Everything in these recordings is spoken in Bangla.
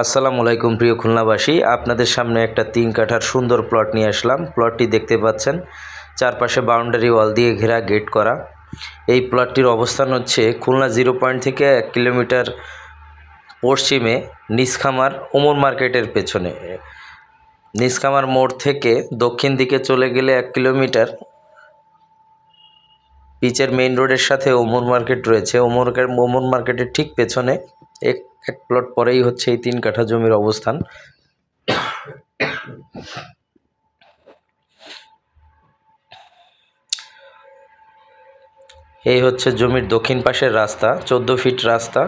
আসসালামু আলাইকুম প্রিয় খুলনাবাসী। আপনাদের সামনে একটা তিন কাঠার সুন্দর প্লট নিয়ে আসলাম। প্লটটি দেখতে পাচ্ছেন, চারপাশে বাউন্ডারি ওয়াল দিয়ে ঘেরা গেট করা। এই প্লটটির অবস্থান হচ্ছে খুলনা জিরো পয়েন্ট থেকে এক কিলোমিটার পশ্চিমে নিসখামার ওমর মার্কেটের পেছনে। নিসখামার মোড় থেকে দক্ষিণ দিকে চলে গেলে এক কিলোমিটার পিচের মেইন রোডের সাথে ওমর মার্কেট রয়েছে। ওমর ওমর মার্কেটের ঠিক পেছনে এক এক প্লট পরেই হচ্ছে এই তিন কাঠা জমির অবস্থান। এই হচ্ছে জমির দক্ষিণ পাশের রাস্তা, চোদ্দ ফিট রাস্তা।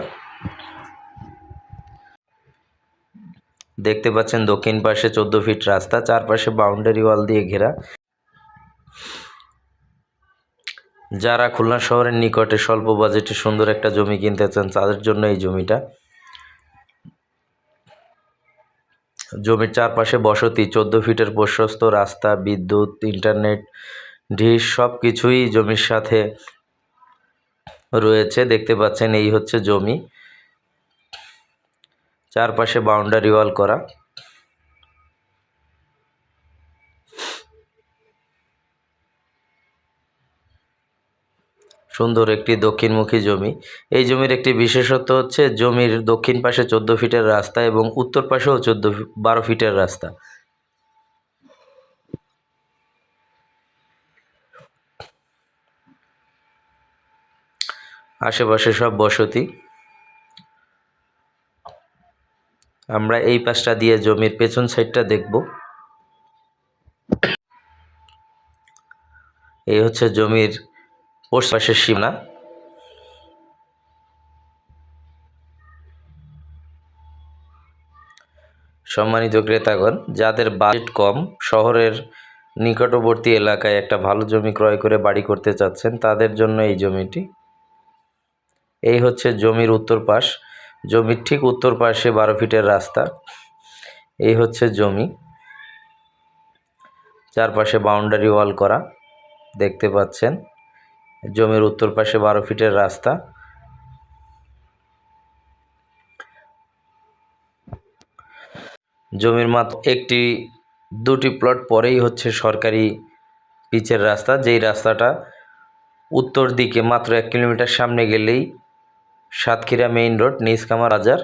দেখতে পাচ্ছেন দক্ষিণ পাশে চোদ্দ ফিট রাস্তা, চারপাশে বাউন্ডারি ওয়াল দিয়ে ঘেরা। যারা খুলনা শহরের নিকটে স্বল্প বাজেটে সুন্দর একটা জমি কিনতে চান, তাদের জন্য এই জমিটা। জমির চারপাশে বসতি, চোদ্দ ফিটের প্রশস্ত রাস্তা, বিদ্যুৎ, ইন্টারনেট, ঢিস সব কিছুই জমির সাথে রয়েছে। দেখতে পাচ্ছেন, এই হচ্ছে জমি। চারপাশে বাউন্ডারি ওয়াল করা। সুন্দর একটি দক্ষিণমুখী জমি। এই জমির একটি বিশেষত্ব হচ্ছে জমির দক্ষিণ পাশে চোদ্দ ফিটের রাস্তা এবং উত্তর পাশেও চোদ্দ বারো ফিটের রাস্তা। আশেপাশে সব বসতি। আমরা এই পাশটা দিয়ে জমির পেছন সাইডটা দেখব। এই হচ্ছে জমির পশ্চিম পাশের সীমানা সম্মানিত ক্রেতাগণ, যাদের বাজেট কম, শহরের নিকটবর্তী এলাকায় একটা ভালো জমি ক্রয় করে বাড়ি করতে চাচ্ছেন, তাদের জন্য এই জমিটি। এই হচ্ছে জমির উত্তর পাশ। জমির ঠিক উত্তর পাশে বারো ফিটের রাস্তা। এই হচ্ছে জমি। চারপাশে বাউন্ডারি ওয়াল করা। দেখতে পাচ্ছেন। জমির উত্তর পাশে বারো ফিটের রাস্তা। জমির মাত্র একটি, দুটি প্লট পরেই হচ্ছে সরকারি পিচের রাস্তা। যেই রাস্তাটা উত্তর দিকে মাত্র এক কিলোমিটার সামনে গেলেই সাতক্ষীরা মেইন রোড নিসকামা বাজার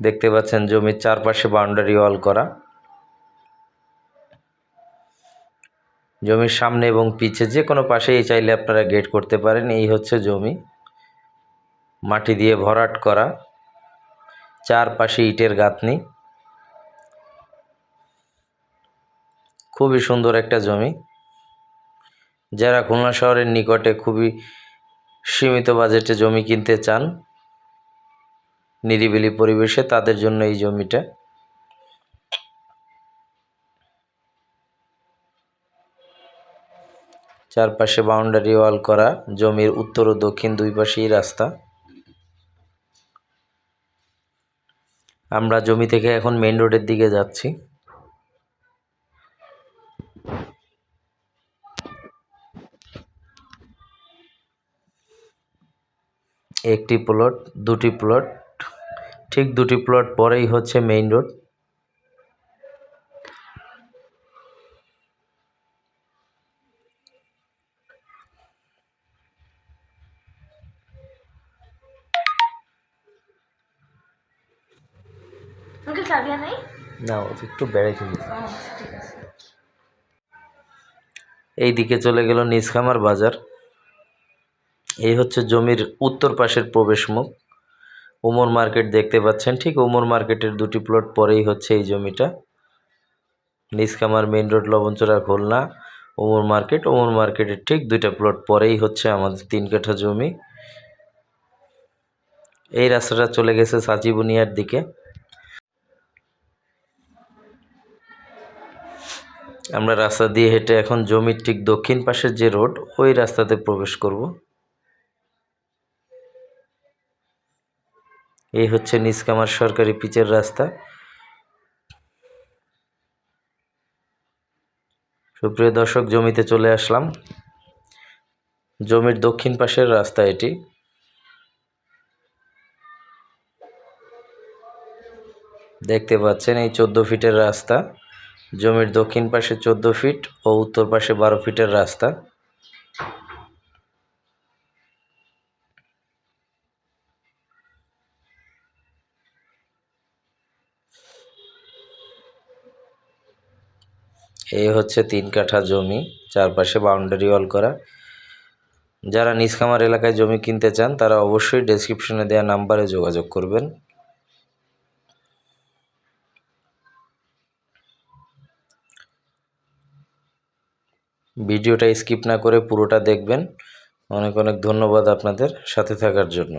দেখতে পাচ্ছেন জমির চারপাশে বাউন্ডারি ওয়াল করা। জমির সামনে এবং পিছে যে কোনো পাশেই চাইলে আপনারা গেট করতে পারেন। এই হচ্ছে জমি। মাটি দিয়ে ভরাট করা। চারপাশে ইটের গাঁথনি। খুবই সুন্দর একটা জমি। যারা খুলনা শহরের নিকটে খুবই সীমিত বাজেটে জমি কিনতে চান, নিরিবিলি পরিবেশে তাদের জন্য এই জমিটা। চারপাশে বাউন্ডারি ওয়াল করা, জমির উত্তর ও দক্ষিণ দুই পাশেই রাস্তা। আমরা জমি থেকে এখন মেইন রোডের দিকে যাচ্ছি। একটি প্লট দুটি প্লট ঠিক দুটি প্লট পরেই হচ্ছে মেইন রোড আঙ্কেল চাবি নেই? না একটু বেড়ে চলে এই দিকে চলে গেল নিসখামার বাজার। এই হচ্ছে জমির উত্তর পাশের প্রবেশ মুখ ওমর মার্কেট দেখতে পাচ্ছেন। ঠিক ওমর মার্কেটের দুটি প্লট পরেই হচ্ছে এই জমিটা। Nishkhamar main road Labanchara Khulna Omar market. Omar মার্কেটের ঠিক দুইটা প্লট পরেই হচ্ছে আমাদের তিন কাঠা জমি। এই রাস্তাটা চলে গেছে সাচিবুনিয়ার দিকে। আমরা রাস্তা দিয়ে হেঁটে এখন জমির ঠিক দক্ষিণ পাশের যে রোড, ওই রাস্তাতে প্রবেশ করব। এই হচ্ছে নিসকামার সরকারি পিচের রাস্তা। সুপ্রিয় দর্শক, জমিতে চলে আসলাম। জমির দক্ষিণ পাশের রাস্তা এটি। দেখতে পাচ্ছেন এই চোদ্দ ফিটের রাস্তা। জমির দক্ষিণ পাশে চোদ্দ ফিট ও উত্তর পাশে বারো ফিটের রাস্তা। এই হচ্ছে তিন কাঠা জমি, চারপাশে বাউন্ডারি ওয়াল করা। যারা নিষ্কামার এলাকায় জমি কিনতে চান, তারা অবশ্যই ডেসক্রিপশনে দেওয়া নাম্বারে যোগাযোগ করবেন। ভিডিওটা স্কিপ না করে পুরোটা দেখবেন। অনেক অনেক ধন্যবাদ আপনাদের সাথে থাকার জন্য।